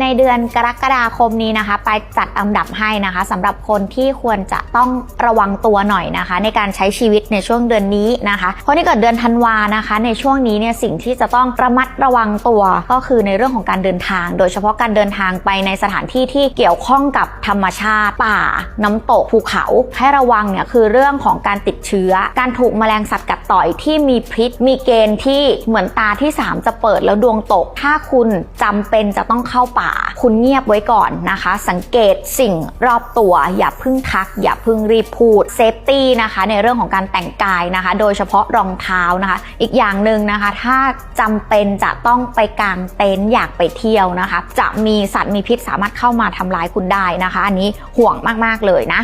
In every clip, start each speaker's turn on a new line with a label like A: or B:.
A: ในเดือนกรกฎาคมนี้นะคะ ไปจัดอันดับให้นะคะสำหรับคนที่ควรจะต้องระวังตัวหน่อยนะคะ ในการใช้ชีวิตในช่วงเดือนนี้นะคะคนที่เกิดเดือนธันวานะคะ ในช่วงนี้เนี่ยสิ่งที่จะต้องระมัดระวังตัวก็คือในเรื่องของการเดินทาง โดยเฉพาะการเดินทางไปในสถานที่ที่เกี่ยวข้องกับธรรมชาติป่า น้ำตกภูเขาให้ระวังเนี่ยคือเรื่องของการติดเชื้อ การถูกแมลงสัตว์กัดต่อยที่มีพิษ มีเกณฑ์ที่เหมือนตาที่ 3 จะเปิดแล้วดวงตก ถ้าคุณจำเป็นจะต้องเข้าป่าคุณเงียบไว้ก่อนนะคะ สังเกตสิ่งรอบตัว อย่าพึ่งทัก อย่าพึ่งรีบพูดเซฟตี้นะคะในเรื่องของการแต่งกายนะคะ โดยเฉพาะรองเท้านะคะ อีกอย่างหนึ่งนะคะ ถ้าจำเป็นจะต้องไปกางเต็นท์อยากไปเที่ยวนะคะ จะมีสัตว์มีพิษสามารถเข้ามาทำร้ายคุณได้นะคะ อันนี้ห่วงมากๆเลยนะ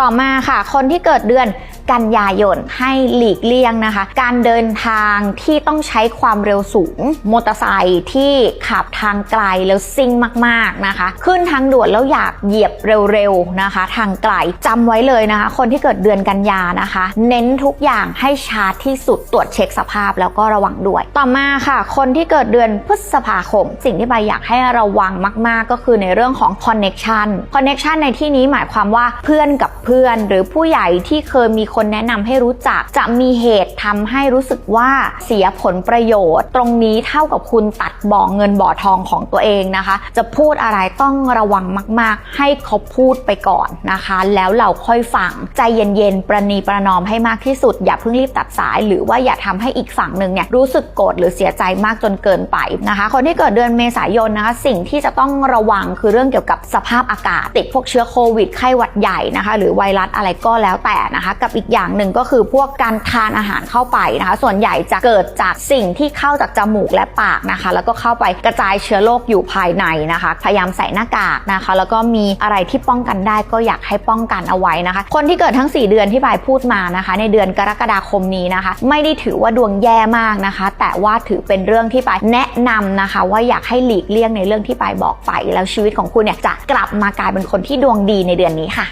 A: ต่อมาค่ะ คนที่เกิดเดือนกันยายนให้หลีกเลี่ยงนะคะ การเดินทางที่ต้องใช้ความเร็วสูงมอเตอร์ไซค์ที่ขับทางไกลแล้วซิ่งมากๆนะคะ ขึ้นทางด่วนแล้วอยากเหยียบเร็วๆนะคะ ทางไกลจำไว้เลยนะคะ คนที่เกิดเดือนกันยานะคะ เน้นทุกอย่างให้ชาร์จที่สุดตรวจเช็คสภาพแล้วก็ระวังด้วย ต่อมาค่ะ คนที่เกิดเดือนพฤษภาคม สิ่งที่ใบอยากให้ระวังมาก ๆ ก็คือในเรื่องของ connection connection ในที่นี้หมายความว่าเพื่อนกับเพื่อน หรือผู้ใหญ่ที่เคยมีคนแนะนำให้รู้จัก จะมีเหตุทำให้รู้สึกว่าเสียผลประโยชน์ ตรงนี้เท่ากับคุณตัดบ่อเงินบ่อทองของตัวเองนะคะจะพูดอะไรต้องระวังมาก ๆ ให้เขาพูดไปก่อนนะคะ แล้วเราค่อยฟังใจเย็นๆ ประนีประนอมให้มากที่สุด อย่าเพิ่งรีบตัดสาย หรือว่าอย่าทำให้อีกฝั่งหนึ่งเนี่ยรู้สึกโกรธหรือเสียใจมากจนเกินไปนะคะ คนที่เกิดเดือนเมษายนนะคะ สิ่งที่จะต้องระวังคือเรื่องเกี่ยวกับสภาพอากาศ ติดพวกเชื้อโควิดไข้หวัดใหญ่นะคะ หรือไวรัสอะไรก็แล้วแต่นะคะ กับอีกอย่างหนึ่งก็คือพวกการทานอาหารเข้าไปนะคะ ส่วนใหญ่จะเกิดจากสิ่งที่เข้าจากจมูกและปากนะคะ แล้วก็เข้าไปกระจายเชื้อโรคอยู่ภายในนะคะ พยายามใส่หน้ากากนะคะ แล้วก็มีอะไรที่ป้องกันได้ก็อยากให้ป้องกันเอาไว้นะคะ คนที่เกิดทั้ง 4 เดือนที่บายพูดมานะคะ ในเดือนกรกฎาคมนี้นะคะ ไม่ได้ถือว่าดวงแย่มากนะคะ แต่ว่าถือเป็นเรื่องที่ปายแนะนำนะคะ ว่าอยากให้หลีกเลี่ยงในเรื่องที่ปายบอกไป แล้วชีวิตของคุณเนี่ยจะกลับมากลายเป็นคนที่ดวงดีในเดือนนี้ค่ะ